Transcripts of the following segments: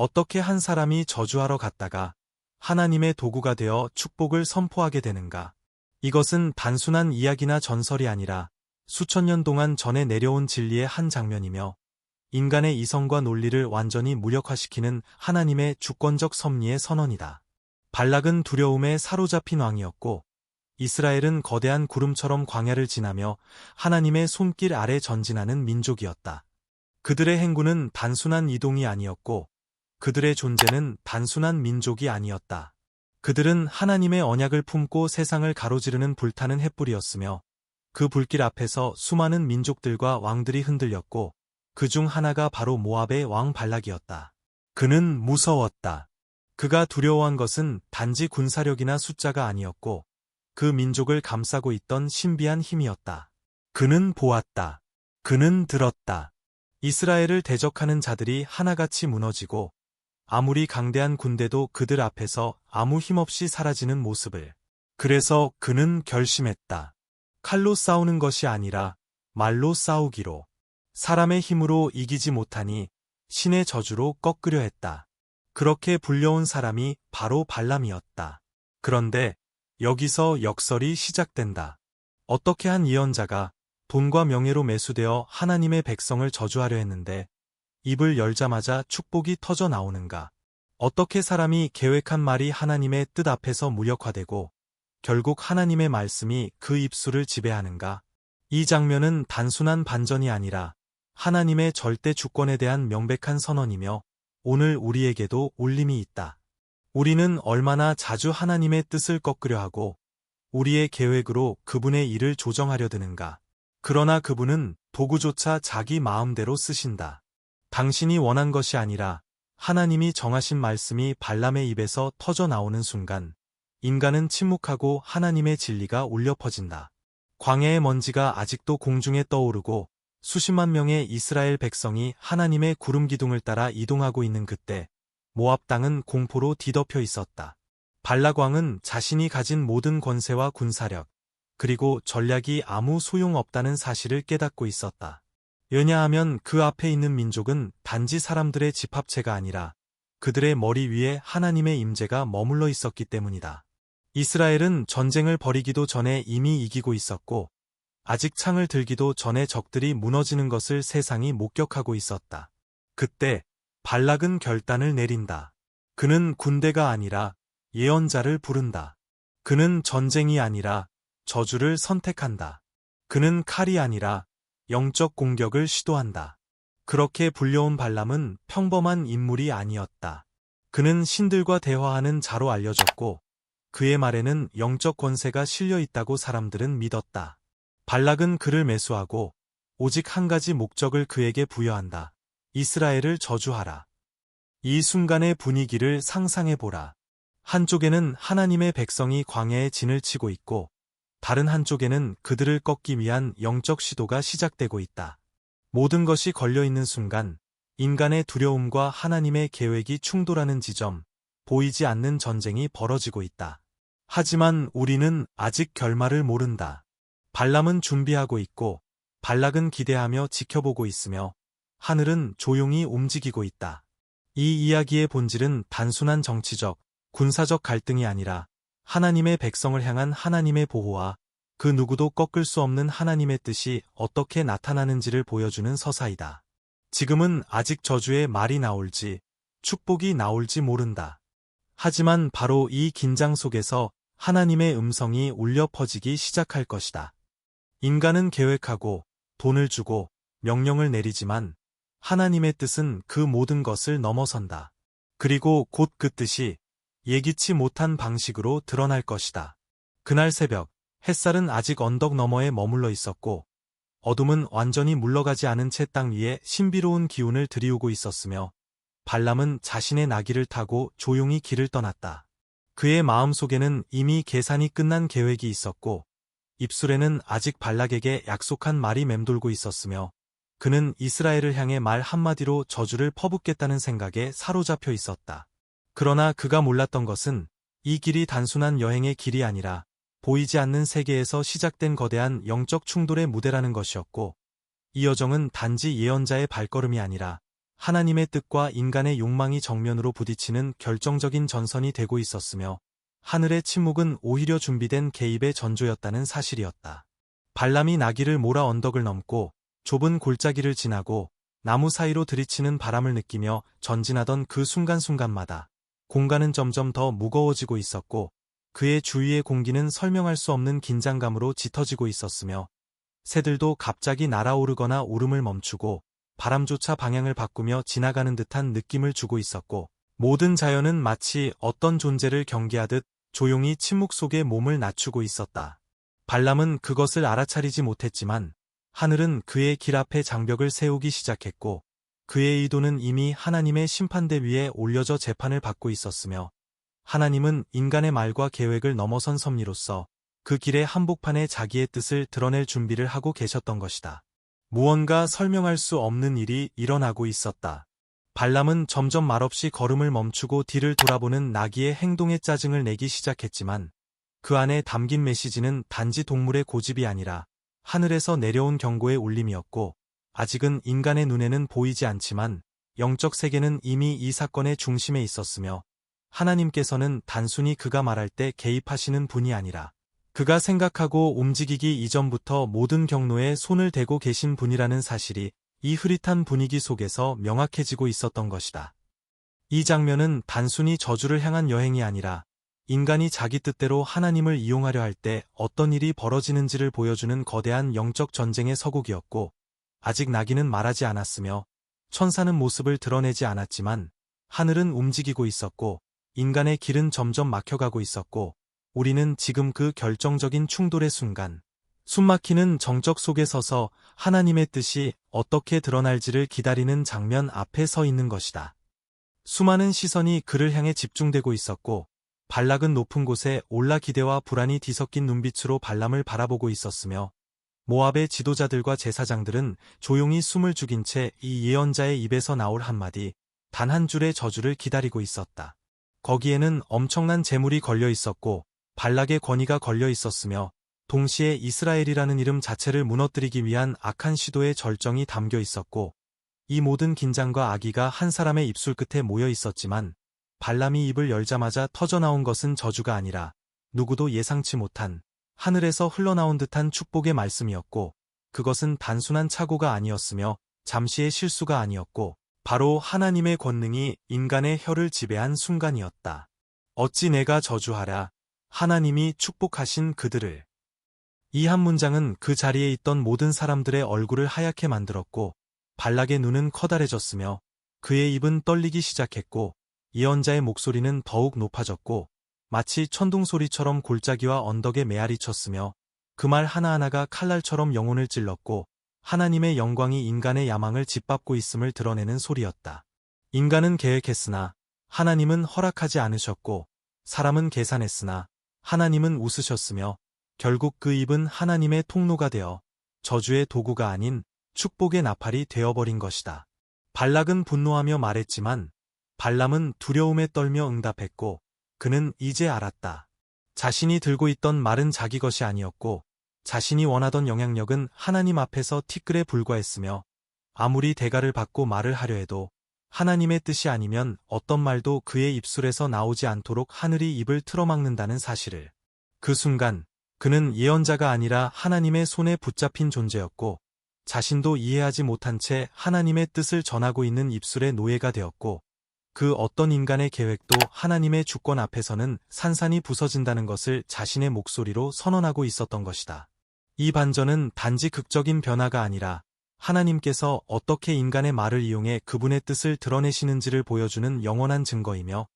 어떻게 한 사람이 저주하러 갔다가 하나님의 도구가 되어 축복을 선포하게 되는가? 이것은 단순한 이야기나 전설이 아니라 수천 년 동안 전해 내려온 진리의 한 장면이며 인간의 이성과 논리를 완전히 무력화시키는 하나님의 주권적 섭리의 선언이다. 발락은 두려움에 사로잡힌 왕이었고 이스라엘은 거대한 구름처럼 광야를 지나며 하나님의 손길 아래 전진하는 민족이었다. 그들의 행군은 단순한 이동이 아니었고 그들의 존재는 단순한 민족이 아니었다. 그들은 하나님의 언약을 품고 세상을 가로지르는 불타는 햇불이었으며 그 불길 앞에서 수많은 민족들과 왕들이 흔들렸고 그 중 하나가 바로 모압의 왕 발락이었다. 그는 무서웠다. 그가 두려워한 것은 단지 군사력이나 숫자가 아니었고 그 민족을 감싸고 있던 신비한 힘이었다. 그는 보았다. 그는 들었다. 이스라엘을 대적하는 자들이 하나같이 무너지고 아무리 강대한 군대도 그들 앞에서 아무 힘없이 사라지는 모습을. 그래서 그는 결심했다. 칼로 싸우는 것이 아니라 말로 싸우기로. 사람의 힘으로 이기지 못하니 신의 저주로 꺾으려 했다. 그렇게 불려온 사람이 바로 발람이었다. 그런데 여기서 역설이 시작된다. 어떻게 한 예언자가 돈과 명예로 매수되어 하나님의 백성을 저주하려 했는데 입을 열자마자 축복이 터져 나오는가? 어떻게 사람이 계획한 말이 하나님의 뜻 앞에서 무력화되고 결국 하나님의 말씀이 그 입술을 지배하는가? 이 장면은 단순한 반전이 아니라 하나님의 절대 주권에 대한 명백한 선언이며 오늘 우리에게도 울림이 있다. 우리는 얼마나 자주 하나님의 뜻을 꺾으려 하고 우리의 계획으로 그분의 일을 조정하려 드는가. 그러나 그분은 도구조차 자기 마음대로 쓰신다. 당신이 원한 것이 아니라 하나님이 정하신 말씀이 발람의 입에서 터져 나오는 순간 인간은 침묵하고 하나님의 진리가 울려 퍼진다. 광야의 먼지가 아직도 공중에 떠오르고 수십만 명의 이스라엘 백성이 하나님의 구름 기둥을 따라 이동하고 있는 그때 모압 땅은 공포로 뒤덮여 있었다. 발락왕은 자신이 가진 모든 권세와 군사력, 그리고 전략이 아무 소용없다는 사실을 깨닫고 있었다. 왜냐하면 그 앞에 있는 민족은 단지 사람들의 집합체가 아니라 그들의 머리 위에 하나님의 임재가 머물러 있었기 때문이다. 이스라엘은 전쟁을 벌이기도 전에 이미 이기고 있었고 아직 창을 들기도 전에 적들이 무너지는 것을 세상이 목격하고 있었다. 그때 발락은 결단을 내린다. 그는 군대가 아니라 예언자를 부른다. 그는 전쟁이 아니라 저주를 선택한다. 그는 칼이 아니라 영적 공격을 시도한다. 그렇게 불려온 발람은 평범한 인물이 아니었다. 그는 신들과 대화하는 자로 알려졌고 그의 말에는 영적 권세가 실려 있다고 사람들은 믿었다. 발락은 그를 매수하고 오직 한 가지 목적을 그에게 부여한다. 이스라엘을 저주하라. 이 순간의 분위기를 상상해보라. 한쪽에는 하나님의 백성이 광야에 진을 치고 있고 다른 한쪽에는 그들을 꺾기 위한 영적 시도가 시작되고 있다. 모든 것이 걸려있는 순간 인간의 두려움과 하나님의 계획이 충돌하는 지점, 보이지 않는 전쟁이 벌어지고 있다. 하지만 우리는 아직 결말을 모른다. 발람은 준비하고 있고 발락은 기대하며 지켜보고 있으며 하늘은 조용히 움직이고 있다. 이 이야기의 본질은 단순한 정치적, 군사적 갈등이 아니라 하나님의 백성을 향한 하나님의 보호와 그 누구도 꺾을 수 없는 하나님의 뜻이 어떻게 나타나는지를 보여주는 서사이다. 지금은 아직 저주의 말이 나올지, 축복이 나올지 모른다. 하지만 바로 이 긴장 속에서 하나님의 음성이 울려 퍼지기 시작할 것이다. 인간은 계획하고 돈을 주고 명령을 내리지만 하나님의 뜻은 그 모든 것을 넘어선다. 그리고 곧 그 뜻이 예기치 못한 방식으로 드러날 것이다. 그날 새벽, 햇살은 아직 언덕 너머에 머물러 있었고, 어둠은 완전히 물러가지 않은 채 땅 위에 신비로운 기운을 들이우고 있었으며, 발람은 자신의 나귀를 타고 조용히 길을 떠났다. 그의 마음속에는 이미 계산이 끝난 계획이 있었고, 입술에는 아직 발락에게 약속한 말이 맴돌고 있었으며, 그는 이스라엘을 향해 말 한마디로 저주를 퍼붓겠다는 생각에 사로잡혀 있었다. 그러나 그가 몰랐던 것은 이 길이 단순한 여행의 길이 아니라 보이지 않는 세계에서 시작된 거대한 영적 충돌의 무대라는 것이었고, 이 여정은 단지 예언자의 발걸음이 아니라 하나님의 뜻과 인간의 욕망이 정면으로 부딪히는 결정적인 전선이 되고 있었으며 하늘의 침묵은 오히려 준비된 개입의 전조였다는 사실이었다. 발람이 나귀를 몰아 언덕을 넘고 좁은 골짜기를 지나고 나무 사이로 들이치는 바람을 느끼며 전진하던 그 순간순간마다 공간은 점점 더 무거워지고 있었고 그의 주위의 공기는 설명할 수 없는 긴장감으로 짙어지고 있었으며 새들도 갑자기 날아오르거나 오름을 멈추고 바람조차 방향을 바꾸며 지나가는 듯한 느낌을 주고 있었고 모든 자연은 마치 어떤 존재를 경계하듯 조용히 침묵 속에 몸을 낮추고 있었다. 발람은 그것을 알아차리지 못했지만 하늘은 그의 길 앞에 장벽을 세우기 시작했고 그의 의도는 이미 하나님의 심판대 위에 올려져 재판을 받고 있었으며 하나님은 인간의 말과 계획을 넘어선 섭리로서 그 길의 한복판에 자기의 뜻을 드러낼 준비를 하고 계셨던 것이다. 무언가 설명할 수 없는 일이 일어나고 있었다. 발람은 점점 말없이 걸음을 멈추고 뒤를 돌아보는 나귀의 행동에 짜증을 내기 시작했지만 그 안에 담긴 메시지는 단지 동물의 고집이 아니라 하늘에서 내려온 경고의 울림이었고 아직은 인간의 눈에는 보이지 않지만 영적 세계는 이미 이 사건의 중심에 있었으며 하나님께서는 단순히 그가 말할 때 개입하시는 분이 아니라 그가 생각하고 움직이기 이전부터 모든 경로에 손을 대고 계신 분이라는 사실이 이 흐릿한 분위기 속에서 명확해지고 있었던 것이다. 이 장면은 단순히 저주를 향한 여행이 아니라 인간이 자기 뜻대로 하나님을 이용하려 할 때 어떤 일이 벌어지는지를 보여주는 거대한 영적 전쟁의 서곡이었고 아직 나귀는 말하지 않았으며 천사는 모습을 드러내지 않았지만 하늘은 움직이고 있었고 인간의 길은 점점 막혀가고 있었고 우리는 지금 그 결정적인 충돌의 순간 숨막히는 정적 속에 서서 하나님의 뜻이 어떻게 드러날지를 기다리는 장면 앞에 서 있는 것이다. 수많은 시선이 그를 향해 집중되고 있었고 발락은 높은 곳에 올라 기대와 불안이 뒤섞인 눈빛으로 발람을 바라보고 있었으며 모압의 지도자들과 제사장들은 조용히 숨을 죽인 채 이 예언자의 입에서 나올 한마디 단 한 줄의 저주를 기다리고 있었다. 거기에는 엄청난 재물이 걸려 있었고 발락의 권위가 걸려 있었으며 동시에 이스라엘이라는 이름 자체를 무너뜨리기 위한 악한 시도의 절정이 담겨 있었고 이 모든 긴장과 악의가 한 사람의 입술 끝에 모여 있었지만 발람이 입을 열자마자 터져나온 것은 저주가 아니라 누구도 예상치 못한 하늘에서 흘러나온 듯한 축복의 말씀이었고 그것은 단순한 착오가 아니었으며 잠시의 실수가 아니었고 바로 하나님의 권능이 인간의 혀를 지배한 순간이었다. 어찌 내가 저주하라 하나님이 축복하신 그들을 이 한 문장은 그 자리에 있던 모든 사람들의 얼굴을 하얗게 만들었고 발락의 눈은 커다래졌으며 그의 입은 떨리기 시작했고 예언자의 목소리는 더욱 높아졌고 마치 천둥 소리처럼 골짜기와 언덕에 메아리 쳤으며 그 말 하나하나가 칼날처럼 영혼을 찔렀고 하나님의 영광이 인간의 야망을 짓밟고 있음을 드러내는 소리였다. 인간은 계획했으나 하나님은 허락하지 않으셨고 사람은 계산했으나 하나님은 웃으셨으며 결국 그 입은 하나님의 통로가 되어 저주의 도구가 아닌 축복의 나팔이 되어버린 것이다. 발락은 분노하며 말했지만 발람은 두려움에 떨며 응답했고 그는 이제 알았다. 자신이 들고 있던 말은 자기 것이 아니었고 자신이 원하던 영향력은 하나님 앞에서 티끌에 불과했으며 아무리 대가를 받고 말을 하려 해도 하나님의 뜻이 아니면 어떤 말도 그의 입술에서 나오지 않도록 하늘이 입을 틀어막는다는 사실을 그 순간 그는 예언자가 아니라 하나님의 손에 붙잡힌 존재였고 자신도 이해하지 못한 채 하나님의 뜻을 전하고 있는 입술의 노예가 되었고 그 어떤 인간의 계획도 하나님의 주권 앞에서는 산산이 부서진다는 것을 자신의 목소리로 선언하고 있었던 것이다. 이 반전은 단지 극적인 변화가 아니라 하나님께서 어떻게 인간의 말을 이용해 그분의 뜻을 드러내시는지를 보여주는 영원한 증거이며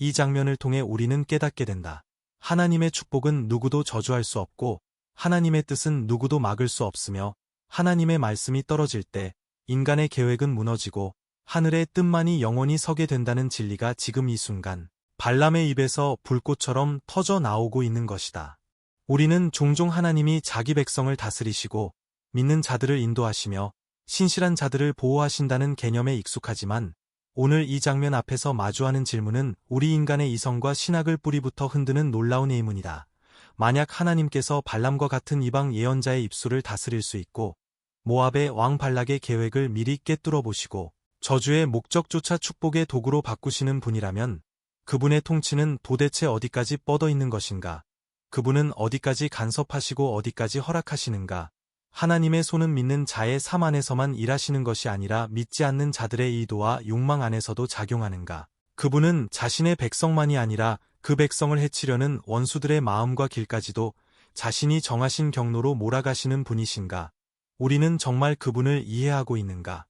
이 장면을 통해 우리는 깨닫게 된다. 하나님의 축복은 누구도 저주할 수 없고 하나님의 뜻은 누구도 막을 수 없으며 하나님의 말씀이 떨어질 때 인간의 계획은 무너지고 하늘의 뜻만이 영원히 서게 된다는 진리가 지금 이 순간 발람의 입에서 불꽃처럼 터져 나오고 있는 것이다. 우리는 종종 하나님이 자기 백성을 다스리시고 믿는 자들을 인도하시며 신실한 자들을 보호하신다는 개념에 익숙하지만 오늘 이 장면 앞에서 마주하는 질문은 우리 인간의 이성과 신학을 뿌리부터 흔드는 놀라운 의문이다. 만약 하나님께서 발람과 같은 이방 예언자의 입술을 다스릴 수 있고 모압의 왕 발락의 계획을 미리 꿰뚫어 보시고 저주의 목적조차 축복의 도구로 바꾸시는 분이라면 그분의 통치는 도대체 어디까지 뻗어 있는 것인가? 그분은 어디까지 간섭하시고 어디까지 허락하시는가? 하나님의 손은 믿는 자의 삶 안에서만 일하시는 것이 아니라 믿지 않는 자들의 의도와 욕망 안에서도 작용하는가? 그분은 자신의 백성만이 아니라 그 백성을 해치려는 원수들의 마음과 길까지도 자신이 정하신 경로로 몰아가시는 분이신가? 우리는 정말 그분을 이해하고 있는가?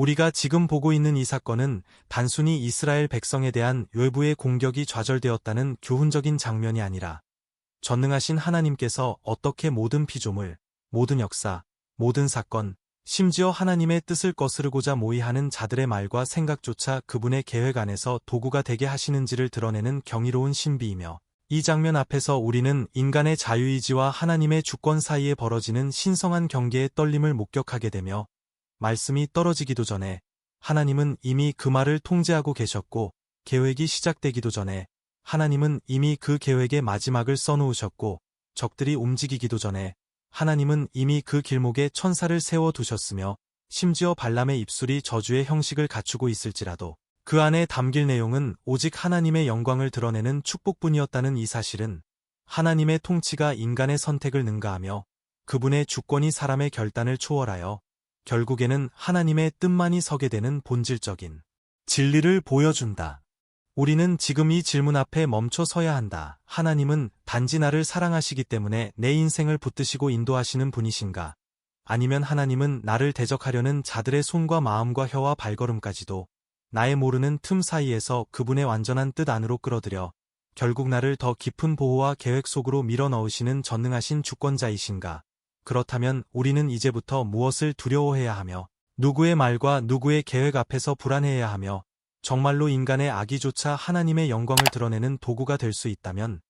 우리가 지금 보고 있는 이 사건은 단순히 이스라엘 백성에 대한 외부의 공격이 좌절되었다는 교훈적인 장면이 아니라 전능하신 하나님께서 어떻게 모든 피조물, 모든 역사, 모든 사건, 심지어 하나님의 뜻을 거스르고자 모의하는 자들의 말과 생각조차 그분의 계획 안에서 도구가 되게 하시는지를 드러내는 경이로운 신비이며 이 장면 앞에서 우리는 인간의 자유의지와 하나님의 주권 사이에 벌어지는 신성한 경계의 떨림을 목격하게 되며 말씀이 떨어지기도 전에 하나님은 이미 그 말을 통제하고 계셨고 계획이 시작되기도 전에 하나님은 이미 그 계획의 마지막을 써놓으셨고 적들이 움직이기도 전에 하나님은 이미 그 길목에 천사를 세워 두셨으며 심지어 발람의 입술이 저주의 형식을 갖추고 있을지라도 그 안에 담길 내용은 오직 하나님의 영광을 드러내는 축복뿐이었다는 이 사실은 하나님의 통치가 인간의 선택을 능가하며 그분의 주권이 사람의 결단을 초월하여 결국에는 하나님의 뜻만이 서게 되는 본질적인 진리를 보여준다. 우리는 지금 이 질문 앞에 멈춰 서야 한다. 하나님은 단지 나를 사랑하시기 때문에 내 인생을 붙드시고 인도하시는 분이신가? 아니면 하나님은 나를 대적하려는 자들의 손과 마음과 혀와 발걸음까지도 나의 모르는 틈 사이에서 그분의 완전한 뜻 안으로 끌어들여 결국 나를 더 깊은 보호와 계획 속으로 밀어 넣으시는 전능하신 주권자이신가? 그렇다면 우리는 이제부터 무엇을 두려워해야 하며 누구의 말과 누구의 계획 앞에서 불안해해야 하며 정말로 인간의 악의조차 하나님의 영광을 드러내는 도구가 될 수 있다면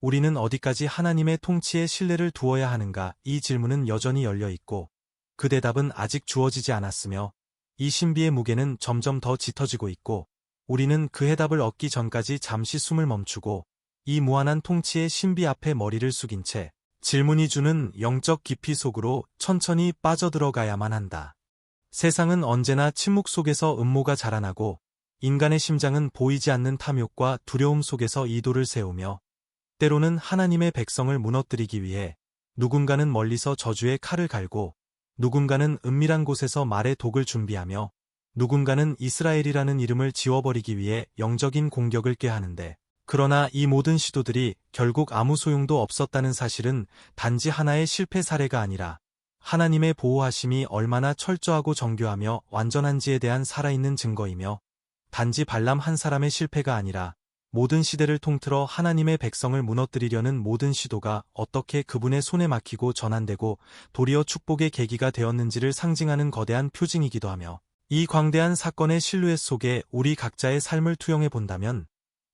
우리는 어디까지 하나님의 통치에 신뢰를 두어야 하는가? 이 질문은 여전히 열려 있고 그 대답은 아직 주어지지 않았으며 이 신비의 무게는 점점 더 짙어지고 있고 우리는 그 해답을 얻기 전까지 잠시 숨을 멈추고 이 무한한 통치의 신비 앞에 머리를 숙인 채 질문이 주는 영적 깊이 속으로 천천히 빠져들어가야만 한다. 세상은 언제나 침묵 속에서 음모가 자라나고 인간의 심장은 보이지 않는 탐욕과 두려움 속에서 이도를 세우며 때로는 하나님의 백성을 무너뜨리기 위해 누군가는 멀리서 저주의 칼을 갈고 누군가는 은밀한 곳에서 말의 독을 준비하며 누군가는 이스라엘이라는 이름을 지워버리기 위해 영적인 공격을 꾀하는데 그러나 이 모든 시도들이 결국 아무 소용도 없었다는 사실은 단지 하나의 실패 사례가 아니라 하나님의 보호하심이 얼마나 철저하고 정교하며 완전한지에 대한 살아있는 증거이며 단지 발람 한 사람의 실패가 아니라 모든 시대를 통틀어 하나님의 백성을 무너뜨리려는 모든 시도가 어떻게 그분의 손에 막히고 전환되고 도리어 축복의 계기가 되었는지를 상징하는 거대한 표징이기도 하며 이 광대한 사건의 실루엣 속에 우리 각자의 삶을 투영해 본다면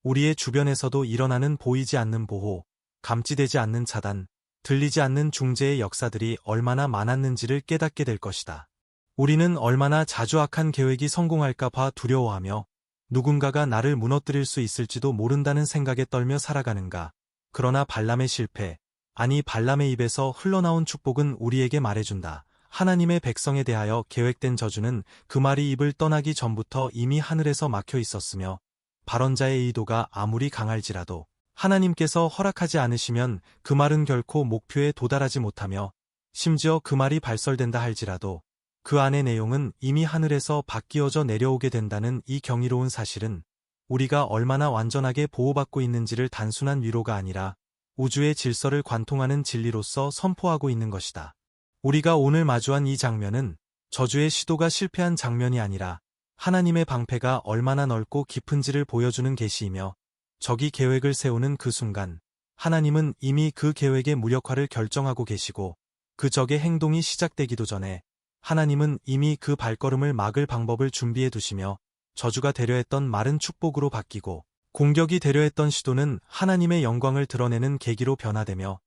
우리의 주변에서도 일어나는 보이지 않는 보호, 감지되지 않는 차단, 들리지 않는 중재의 역사들이 얼마나 많았는지를 깨닫게 될 것이다. 우리는 얼마나 자주 악한 계획이 성공할까 봐 두려워하며 누군가가 나를 무너뜨릴 수 있을지도 모른다는 생각에 떨며 살아가는가. 그러나 발람의 실패, 아니 발람의 입에서 흘러나온 축복은 우리에게 말해준다. 하나님의 백성에 대하여 계획된 저주는 그 말이 입을 떠나기 전부터 이미 하늘에서 막혀 있었으며 발언자의 의도가 아무리 강할지라도 하나님께서 허락하지 않으시면 그 말은 결코 목표에 도달하지 못하며 심지어 그 말이 발설된다 할지라도 그 안의 내용은 이미 하늘에서 바뀌어져 내려오게 된다는 이 경이로운 사실은 우리가 얼마나 완전하게 보호받고 있는지를 단순한 위로가 아니라 우주의 질서를 관통하는 진리로서 선포하고 있는 것이다. 우리가 오늘 마주한 이 장면은 저주의 시도가 실패한 장면이 아니라 하나님의 방패가 얼마나 넓고 깊은지를 보여주는 계시이며 적이 계획을 세우는 그 순간 하나님은 이미 그 계획의 무력화를 결정하고 계시고 그 적의 행동이 시작되기도 전에 하나님은 이미 그 발걸음을 막을 방법을 준비해 두시며 저주가 되려 했던 말은 축복으로 바뀌고 공격이 되려 했던 시도는 하나님의 영광을 드러내는 계기로 변화되며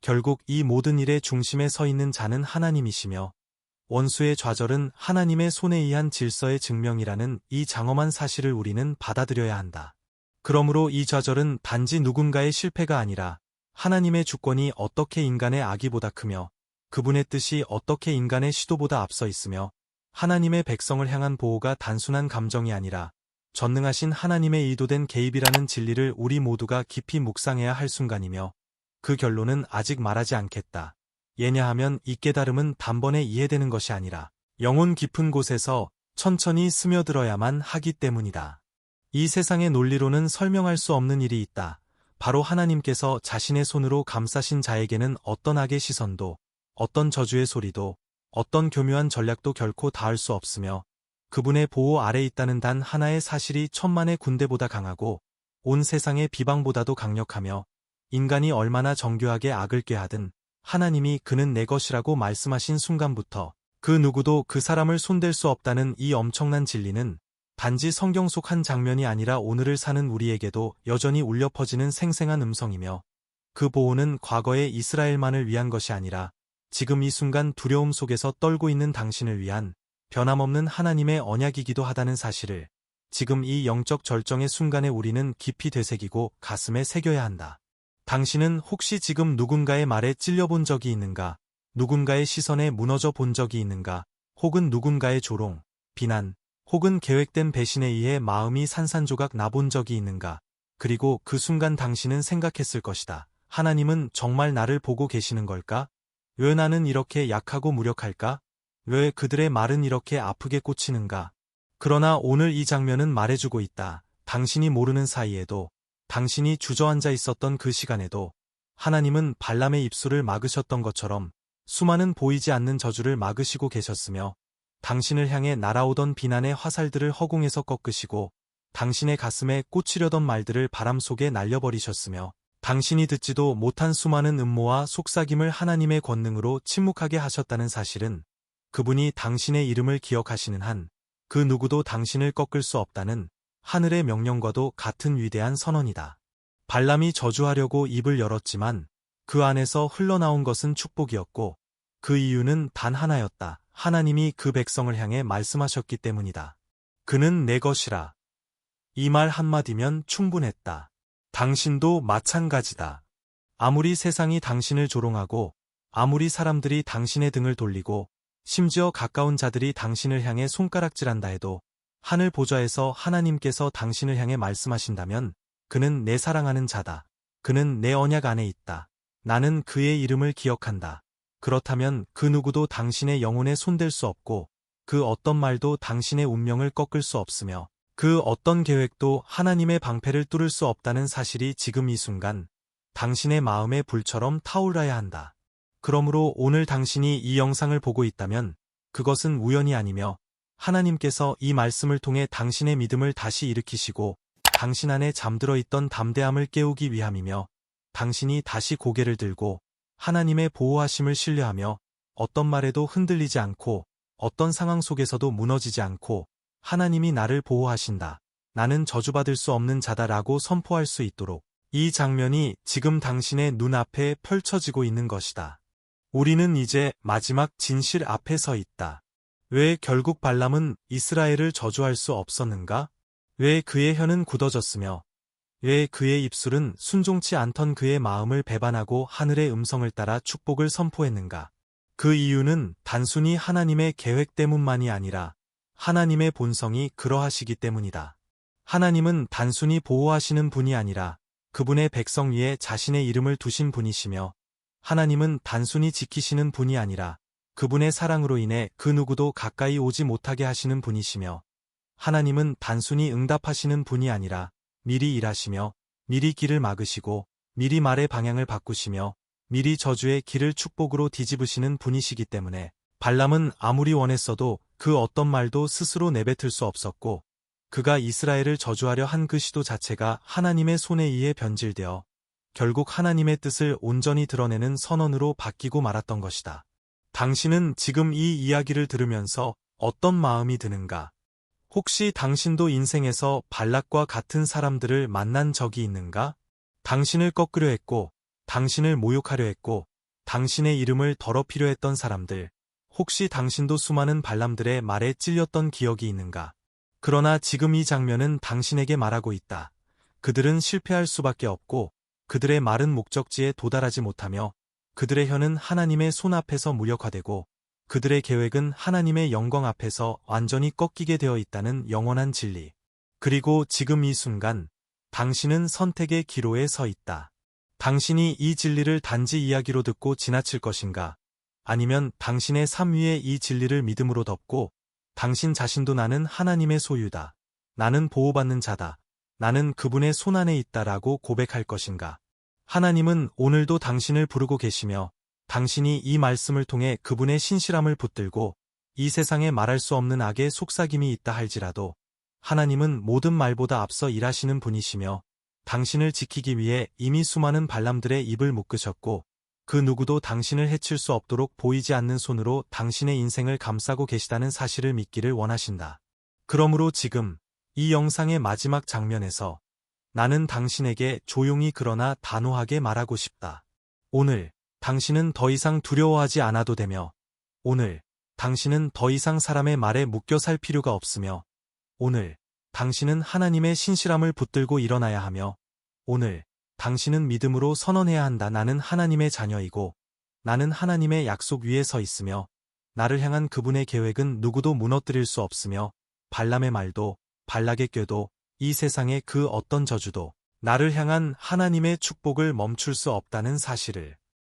결국 이 모든 일의 중심에 서 있는 자는 하나님이시며 원수의 좌절은 하나님의 손에 의한 질서의 증명이라는 이 장엄한 사실을 우리는 받아들여야 한다. 그러므로 이 좌절은 단지 누군가의 실패가 아니라 하나님의 주권이 어떻게 인간의 악의보다 크며 그분의 뜻이 어떻게 인간의 시도보다 앞서 있으며 하나님의 백성을 향한 보호가 단순한 감정이 아니라 전능하신 하나님의 의도된 개입이라는 진리를 우리 모두가 깊이 묵상해야 할 순간이며 그 결론은 아직 말하지 않겠다. 예냐하면 이 깨달음은 단번에 이해되는 것이 아니라 영혼 깊은 곳에서 천천히 스며들어야만 하기 때문이다. 이 세상의 논리로는 설명할 수 없는 일이 있다. 바로 하나님께서 자신의 손으로 감싸신 자에게는 어떤 악의 시선도, 어떤 저주의 소리도, 어떤 교묘한 전략도 결코 닿을 수 없으며 그분의 보호 아래 있다는 단 하나의 사실이 천만의 군대보다 강하고 온 세상의 비방보다도 강력하며 인간이 얼마나 정교하게 악을 꾀하든 하나님이 그는 내 것이라고 말씀하신 순간부터 그 누구도 그 사람을 손댈 수 없다는 이 엄청난 진리는 단지 성경 속 한 장면이 아니라 오늘을 사는 우리에게도 여전히 울려 퍼지는 생생한 음성이며 그 보호는 과거의 이스라엘만을 위한 것이 아니라 지금 이 순간 두려움 속에서 떨고 있는 당신을 위한 변함없는 하나님의 언약이기도 하다는 사실을 지금 이 영적 절정의 순간에 우리는 깊이 되새기고 가슴에 새겨야 한다. 당신은 혹시 지금 누군가의 말에 찔려본 적이 있는가? 누군가의 시선에 무너져 본 적이 있는가? 혹은 누군가의 조롱, 비난, 혹은 계획된 배신에 의해 마음이 산산조각 나본 적이 있는가? 그리고 그 순간 당신은 생각했을 것이다. 하나님은 정말 나를 보고 계시는 걸까? 왜 나는 이렇게 약하고 무력할까? 왜 그들의 말은 이렇게 아프게 꽂히는가? 그러나 오늘 이 장면은 말해주고 있다. 당신이 모르는 사이에도 당신이 주저앉아 있었던 그 시간에도 하나님은 발람의 입술을 막으셨던 것처럼 수많은 보이지 않는 저주를 막으시고 계셨으며 당신을 향해 날아오던 비난의 화살들을 허공에서 꺾으시고 당신의 가슴에 꽂히려던 말들을 바람 속에 날려버리셨으며 당신이 듣지도 못한 수많은 음모와 속삭임을 하나님의 권능으로 침묵하게 하셨다는 사실은 그분이 당신의 이름을 기억하시는 한 그 누구도 당신을 꺾을 수 없다는 하늘의 명령과도 같은 위대한 선언이다. 발람이 저주하려고 입을 열었지만 그 안에서 흘러나온 것은 축복이었고 그 이유는 단 하나였다. 하나님이 그 백성을 향해 말씀하셨기 때문이다. 그는 내 것이라. 이 말 한마디면 충분했다. 당신도 마찬가지다. 아무리 세상이 당신을 조롱하고 아무리 사람들이 당신의 등을 돌리고 심지어 가까운 자들이 당신을 향해 손가락질한다 해도 하늘 보좌에서 하나님께서 당신을 향해 말씀하신다면 그는 내 사랑하는 자다. 그는 내 언약 안에 있다. 나는 그의 이름을 기억한다. 그렇다면 그 누구도 당신의 영혼에 손댈 수 없고 그 어떤 말도 당신의 운명을 꺾을 수 없으며 그 어떤 계획도 하나님의 방패를 뚫을 수 없다는 사실이 지금 이 순간 당신의 마음의 불처럼 타올라야 한다. 그러므로 오늘 당신이 이 영상을 보고 있다면 그것은 우연이 아니며 하나님께서 이 말씀을 통해 당신의 믿음을 다시 일으키시고 당신 안에 잠들어 있던 담대함을 깨우기 위함이며 당신이 다시 고개를 들고 하나님의 보호하심을 신뢰하며 어떤 말에도 흔들리지 않고 어떤 상황 속에서도 무너지지 않고 하나님이 나를 보호하신다. 나는 저주받을 수 없는 자다라고 선포할 수 있도록 이 장면이 지금 당신의 눈앞에 펼쳐지고 있는 것이다. 우리는 이제 마지막 진실 앞에 서 있다. 왜 결국 발람은 이스라엘을 저주할 수 없었는가? 왜 그의 혀는 굳어졌으며 왜 그의 입술은 순종치 않던 그의 마음을 배반하고 하늘의 음성을 따라 축복을 선포했는가? 그 이유는 단순히 하나님의 계획 때문만이 아니라 하나님의 본성이 그러하시기 때문이다. 하나님은 단순히 보호하시는 분이 아니라 그분의 백성 위에 자신의 이름을 두신 분이시며 하나님은 단순히 지키시는 분이 아니라 그분의 사랑으로 인해 그 누구도 가까이 오지 못하게 하시는 분이시며 하나님은 단순히 응답하시는 분이 아니라 미리 일하시며 미리 길을 막으시고 미리 말의 방향을 바꾸시며 미리 저주의 길을 축복으로 뒤집으시는 분이시기 때문에 발람은 아무리 원했어도 그 어떤 말도 스스로 내뱉을 수 없었고 그가 이스라엘을 저주하려 한 그 시도 자체가 하나님의 손에 의해 변질되어 결국 하나님의 뜻을 온전히 드러내는 선언으로 바뀌고 말았던 것이다. 당신은 지금 이 이야기를 들으면서 어떤 마음이 드는가? 혹시 당신도 인생에서 발락과 같은 사람들을 만난 적이 있는가? 당신을 꺾으려 했고, 당신을 모욕하려 했고, 당신의 이름을 더럽히려 했던 사람들, 혹시 당신도 수많은 발람들의 말에 찔렸던 기억이 있는가? 그러나 지금 이 장면은 당신에게 말하고 있다. 그들은 실패할 수밖에 없고, 그들의 말은 목적지에 도달하지 못하며 그들의 혀는 하나님의 손 앞에서 무력화되고 그들의 계획은 하나님의 영광 앞에서 완전히 꺾이게 되어 있다는 영원한 진리. 그리고 지금 이 순간, 당신은 선택의 기로에 서 있다. 당신이 이 진리를 단지 이야기로 듣고 지나칠 것인가? 아니면 당신의 삶 위에 이 진리를 믿음으로 덮고, 당신 자신도 나는 하나님의 소유다. 나는 보호받는 자다. 나는 그분의 손안에 있다라고 고백할 것인가? 하나님은 오늘도 당신을 부르고 계시며 당신이 이 말씀을 통해 그분의 신실함을 붙들고 이 세상에 말할 수 없는 악의 속삭임이 있다 할지라도 하나님은 모든 말보다 앞서 일하시는 분이시며 당신을 지키기 위해 이미 수많은 발람들의 입을 묶으셨고 그 누구도 당신을 해칠 수 없도록 보이지 않는 손으로 당신의 인생을 감싸고 계시다는 사실을 믿기를 원하신다. 그러므로 지금 이 영상의 마지막 장면에서 나는 당신에게 조용히 그러나 단호하게 말하고 싶다. 오늘 당신은 더 이상 두려워하지 않아도 되며 오늘 당신은 더 이상 사람의 말에 묶여 살 필요가 없으며 오늘 당신은 하나님의 신실함을 붙들고 일어나야 하며 오늘 당신은 믿음으로 선언해야 한다. 나는 하나님의 자녀이고 나는 하나님의 약속 위에 서 있으며 나를 향한 그분의 계획은 누구도 무너뜨릴 수 없으며 발람의 말도 발락의 꾀도 이 세상의 그 어떤 저주도 나를 향한 하나님의 축복을 멈출 수 없다는 사실을